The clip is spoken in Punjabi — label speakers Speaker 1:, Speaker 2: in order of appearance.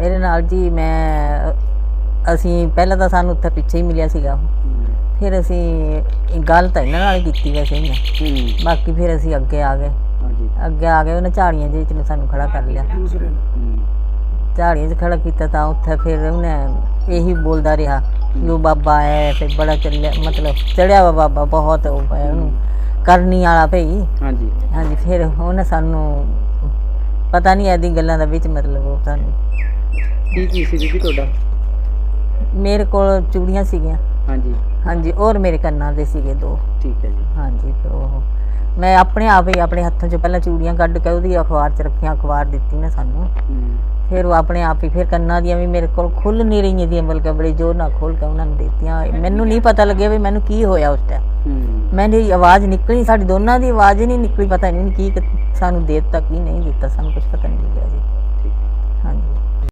Speaker 1: ਮੇਰੇ ਨਾਲ ਜੀ ਮੈਂ ਅਸੀਂ ਪਹਿਲਾਂ ਤਾਂ ਸਾਨੂੰ ਉੱਥੇ ਪਿੱਛੇ ਹੀ ਮਿਲਿਆ ਸੀਗਾ। ਫਿਰ ਅਸੀਂ ਗੱਲ ਤਾਂ ਇਹਨਾਂ ਨਾਲ ਕੀਤੀ ਵੈਸੇ
Speaker 2: ਹੂੰ
Speaker 1: ਬਾਕੀ ਫਿਰ ਅਸੀਂ ਅੱਗੇ ਆ ਗਏ। ਅੱਗੇ ਆ ਗਏ ਉਹਨੇ ਝਾੜੀਆਂ ਜਿਹੇ ਚ ਨੂੰ ਸਾਨੂੰ ਖੜਾ ਕਰ ਲਿਆ। ਝਾੜੀਆਂ 'ਚ ਖੜਾ ਕੀਤਾ ਤਾਂ ਉੱਥੇ ਫਿਰ ਉਹਨੇ ਇਹੀ ਬੋਲਦਾ ਰਿਹਾ ਕਿ ਉਹ ਬਾਬਾ ਹੈ ਫਿਰ ਬੜਾ ਚੱਲਿਆ ਮਤਲਬ ਚੜਿਆ ਵਾ ਬਾਬਾ ਬਹੁਤ ਉਹ ਹੈ ਉਹਨੂੰ। ਕਰਨੀ ਵਾਲਾ ਭਈ।
Speaker 2: ਹਾਂਜੀ।
Speaker 1: ਹਾਂਜੀ ਫਿਰ ਉਹਨੇ ਸਾਨੂੰ ਪਤਾ ਨਹੀਂ ਐਦੀ ਗੱਲਾਂ ਦਾ ਵਿੱਚ ਮਤਲਬ ਉਹ ਸਾਨੂੰ
Speaker 2: ਕੀ ਕੀ ਸੀ ਜੀ ਤੁਹਾਡਾ?
Speaker 1: ਮੇਰੇ ਕੋਲ ਚੂੜੀਆਂ ਸੀਗੀਆਂ।
Speaker 2: ਹਾਂਜੀ।
Speaker 1: ਹਾਂਜੀ ਔਰ ਮੇਰੇ ਕੰਨਾਂ ਦੇ ਸੀਗੇ ਦੋ।
Speaker 2: ਠੀਕ ਹੈ ਜੀ।
Speaker 1: ਹਾਂਜੀ ਫਿਰ ਉਹ ਮੈਂ ਆਪਣੇ ਆਪ ਹੀ ਆਪਣੇ ਹੱਥਾਂ 'ਚ ਪਹਿਲਾਂ ਚੂੜੀਆਂ ਕੱਢ ਕੇ ਉਹਦੀ ਅਖਬਾਰ 'ਚ ਰੱਖੀਆਂ ਅਖਬਾਰ ਦਿੱਤੀ ਨਾ ਸਾਨੂੰ। ਫਿਰ ਉਹ ਆਪਣੇ ਆਪ ਹੀ ਫਿਰ ਕੰਨਾਂ ਦੀਆਂ ਵੀ ਮੇਰੇ ਕੋਲ ਖੁੱਲ ਨਹੀਂ ਰਹੀਆਂ ਦੀਆਂ ਬਲਕਿ ਬੜੇ ਜ਼ੋਰ ਨਾਲ ਖੋਲ ਕੇ ਉਹਨਾਂ ਨੂੰ ਦਿੱਤੀਆਂ। ਮੈਨੂੰ ਨਹੀਂ ਪਤਾ ਲੱਗਿਆ ਵੀ ਮੈਨੂੰ ਕੀ ਹੋਇਆ ਉਸ ਟਾਈਮ ਮੈਂਦੀ ਆਵਾਜ਼ ਨਿਕਲੀ ਸਾਡੀ ਦੋਨਾਂ ਦੀ ਆਵਾਜ਼ ਹੀ ਨਹੀਂ ਨਿਕਲੀ ਪਤਾ ਨਹੀਂ ਕਿ ਸਾਨੂੰ ਦੇ ਦਿੱਤਾ ਕੀ ਨਹੀਂ ਦਿੱਤਾ ਸਾਨੂੰ ਕੁਝ ਪਤਾ ਨਹੀਂ ਲੱਗਿਆ ਜੀ।